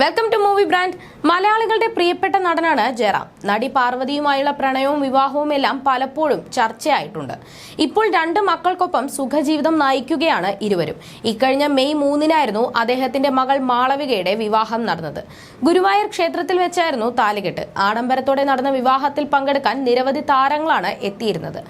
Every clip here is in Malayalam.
വെൽക്കം ടു മൂവി ബ്രാൻഡ് മലയാളികളുടെ പ്രിയപ്പെട്ട നടനാണ് ജയറാം. നടി പാർവതിയുമായുള്ള പ്രണയവും വിവാഹവും എല്ലാം പലപ്പോഴും ചർച്ചയായിട്ടുണ്ട്. ഇപ്പോൾ രണ്ട് മക്കൾക്കൊപ്പം സുഖജീവിതം നയിക്കുകയാണ് ഇരുവരും. ഇക്കഴിഞ്ഞ മെയ് മൂന്നിനായിരുന്നു അദ്ദേഹത്തിന്റെ മകൾ മാളവികയുടെ വിവാഹം നടന്നത്. ഗുരുവായൂർ ക്ഷേത്രത്തിൽ വെച്ചായിരുന്നു താലികെട്ട് ആഡംബരത്തോടെ നടന്ന വിവാഹത്തിൽ പങ്കെടുക്കാൻ നിരവധി താരങ്ങളാണ് എത്തിയിരുന്നത്.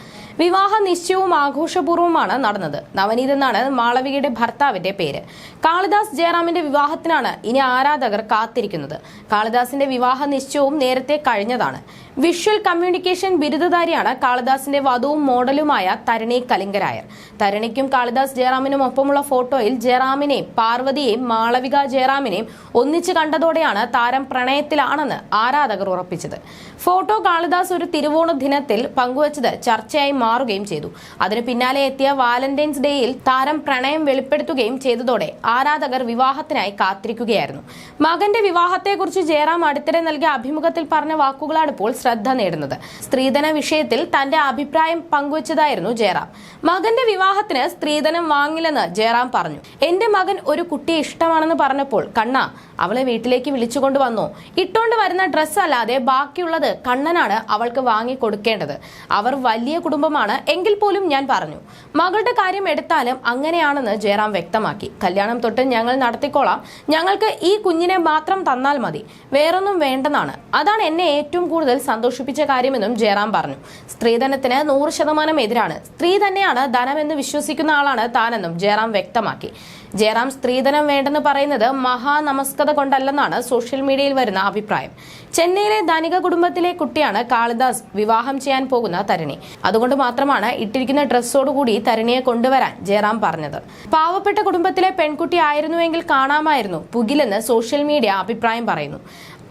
വിവാഹ നിശ്ചയവും ആഘോഷപൂർവമാണ് നടന്നത്. നവനീത് എന്നാണ് മാളവികയുടെ ഭർത്താവിന്റെ പേര്. കാളിദാസ് ജയറാമിന്റെ വിവാഹത്തിനാണ് ഇനി ആരാധകർ കാത്തിരിക്കുന്നത്. കാളിദാസിന്റെ വിവാഹ നിശ്ചയവും നേരത്തെ കഴിഞ്ഞതാണ്. വിഷ്വൽ കമ്മ്യൂണിക്കേഷൻ ബിരുദധാരിയാണ് കാളിദാസിന്റെ വധുവും മോഡലുമായ തരണി കലിംഗരായർ. തരണിക്കും കാളിദാസ് ജയറാമിനും ഒപ്പമുള്ള ഫോട്ടോയിൽ ജയറാമിനെയും പാർവതിയെയും മാളവിക ജയറാമിനെയും ഒന്നിച്ചു കണ്ടതോടെയാണ് താരം പ്രണയത്തിലാണെന്ന് ആരാധകർ ഉറപ്പിച്ചത്. ഫോട്ടോ കാളിദാസ് ഒരു തിരുവോണ ദിനത്തിൽ പങ്കുവച്ചത് ചർച്ചയായി മാറുകയും ചെയ്തു. അതിന് പിന്നാലെ എത്തിയ വാലന്റൈൻസ് ഡേയിൽ താരം പ്രണയം വെളിപ്പെടുത്തുകയും ചെയ്തതോടെ ആരാധകർ വിവാഹത്തിനായി കാത്തിരിക്കുകയായിരുന്നു. മകന്റെ വിവാഹത്തെക്കുറിച്ച് ജയറാം അടുത്തിടെ നൽകിയ അഭിമുഖത്തിൽ പറഞ്ഞ വാക്കുകളാണ് ഇപ്പോൾ ശ്രദ്ധ നേടുന്നത്. സ്ത്രീധന വിഷയത്തിൽ തന്റെ അഭിപ്രായം പങ്കുവച്ചതായിരുന്നു ജയറാം. മകന്റെ വിവാഹത്തിന് സ്ത്രീധനം വാങ്ങില്ലെന്ന് ജയറാം പറഞ്ഞു. എന്റെ മകൻ ഒരു കുട്ടിയെ ഇഷ്ടമാണെന്ന് പറഞ്ഞപ്പോൾ കണ്ണ അവളെ വീട്ടിലേക്ക് വിളിച്ചുകൊണ്ട് വന്നു. ഇട്ടോണ്ട് വരുന്ന ഡ്രസ്സ് അല്ലാതെ ബാക്കിയുള്ളത് കണ്ണനാണ് അവൾക്ക് വാങ്ങി കൊടുക്കേണ്ടത് അവർ വലിയ കുടുംബമാണ് എങ്കിൽ പോലും ഞാൻ പറഞ്ഞു. മകളുടെ കാര്യം എടുത്താലും അങ്ങനെയാണെന്ന് ജയറാം വ്യക്തമാക്കി. കല്യാണം തൊട്ട് ഞങ്ങൾ നടത്തിക്കോളാം. ഞങ്ങൾക്ക് ഈ കുഞ്ഞിനെ മാത്രം തന്നാൽ മതി. വേറൊന്നും വേണ്ടെന്നാണ്. അതാണ് എന്നെ ഏറ്റവും കൂടുതൽ സന്തോഷിപ്പിച്ച കാര്യമെന്നും ജയറാം പറഞ്ഞു. സ്ത്രീധനത്തിന് നൂറ് ശതമാനം എതിരാണ്. സ്ത്രീ തന്നെയാണ് ധനമെന്ന് വിശ്വസിക്കുന്ന ആളാണ് താനെന്നും ജയറാം വ്യക്തമാക്കി. ജയറാം സ്ത്രീധനം വേണ്ടെന്ന് പറയുന്നത് മഹാ മഹാനമസ്കത കൊണ്ടല്ലെന്നാണ് സോഷ്യൽ മീഡിയയിൽ വരുന്ന അഭിപ്രായം. ചെന്നൈയിലെ ധനിക കുടുംബത്തിലെ കുട്ടിയാണ് കാളിദാസ് വിവാഹം ചെയ്യാൻ പോകുന്ന തരണി. അതുകൊണ്ട് മാത്രമാണ് ഇട്ടിരിക്കുന്ന ഡ്രസ്സോടുകൂടി തരണിയെ കൊണ്ടുവരാൻ ജയറാം പറഞ്ഞത്. പാവപ്പെട്ട കുടുംബത്തിലെ പെൺകുട്ടി ആയിരുന്നുവെങ്കിൽ കാണാമായിരുന്നു. പുകിലെന്ന് സോഷ്യൽ മീഡിയ അഭിപ്രായം പറയുന്നു.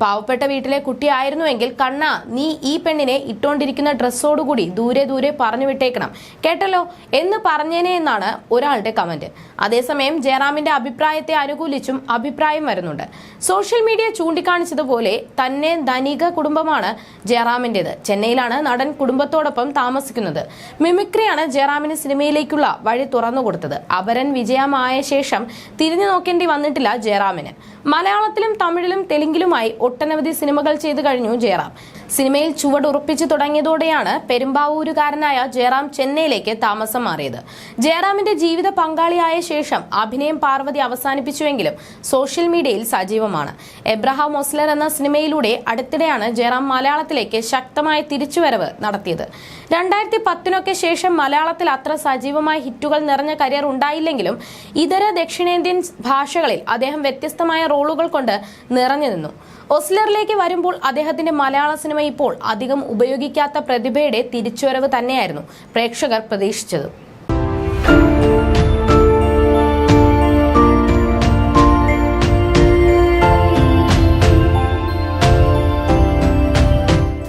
പാവപ്പെട്ട വീട്ടിലെ കുട്ടിയായിരുന്നുവെങ്കിൽ കണ്ണ നീ ഈ പെണ്ണിനെ ഇട്ടോണ്ടിരിക്കുന്ന ഡ്രസ്സോടുകൂടി ദൂരെ ദൂരെ പറഞ്ഞു വിട്ടേക്കണം. കേട്ടല്ലോ? എന്ന് പറഞ്ഞേനെ എന്നാണ് ഒരാളുടെ കമന്റ്. അതേസമയം ജയറാമിന്റെ അഭിപ്രായത്തെ അനുകൂലിച്ചും അഭിപ്രായം വരുന്നുണ്ട്. സോഷ്യൽ മീഡിയ ചൂണ്ടിക്കാണിച്ചതുപോലെ തന്നെ ധനിക കുടുംബമാണ് ജയറാമിന്റേത്. ചെന്നൈയിലാണ് നടൻ കുടുംബത്തോടൊപ്പം താമസിക്കുന്നത്. മിമിക്രിയാണ് ജയറാമിന് സിനിമയിലേക്കുള്ള വഴി തുറന്നു കൊടുത്തത്. അപരൻ വിജയമായ ശേഷം തിരിഞ്ഞു നോക്കേണ്ടി വന്നിട്ടില്ല ജയറാമിന്. മലയാളത്തിലും തമിഴിലും തെലുങ്കിലുമായി ഒട്ടനവധി സിനിമകൾ ചെയ്തു കഴിഞ്ഞു ജയറാം. സിനിമയിൽ ചുവടുറപ്പിച്ചു തുടങ്ങിയതോടെയാണ് പെരുമ്പാവൂരുകാരനായ ജയറാം ചെന്നൈയിലേക്ക് താമസം മാറിയത്. ജയറാമിന്റെ ജീവിത പങ്കാളിയായ ശേഷം അഭിനയം പാർവതി അവസാനിപ്പിച്ചുവെങ്കിലും സോഷ്യൽ മീഡിയയിൽ സജീവമാണ്. എബ്രഹാം മൊസ്ലർ എന്ന സിനിമയിലൂടെ അടുത്തിടെയാണ് ജയറാം മലയാളത്തിലേക്ക് ശക്തമായ തിരിച്ചുവരവ് നടത്തിയത്. രണ്ടായിരത്തി പത്തിനൊക്കെ ശേഷം മലയാളത്തിൽ അത്ര സജീവമായ ഹിറ്റുകൾ നിറഞ്ഞ കരിയർ ഉണ്ടായില്ലെങ്കിലും ഇതര ദക്ഷിണേന്ത്യൻ ഭാഷകളിൽ അദ്ദേഹം വ്യത്യസ്തമായ റോളുകൾ കൊണ്ട് നിറഞ്ഞു നിന്നു. ഒസ്ലറിലേക്ക് വരുമ്പോൾ അദ്ദേഹത്തിന്റെ മലയാള സിനിമ ഇപ്പോൾ അധികം ഉപയോഗിക്കാത്ത പ്രതിഭയുടെ തിരിച്ചുവരവ് തന്നെയായിരുന്നു പ്രേക്ഷകർ പ്രതീക്ഷിച്ചത്.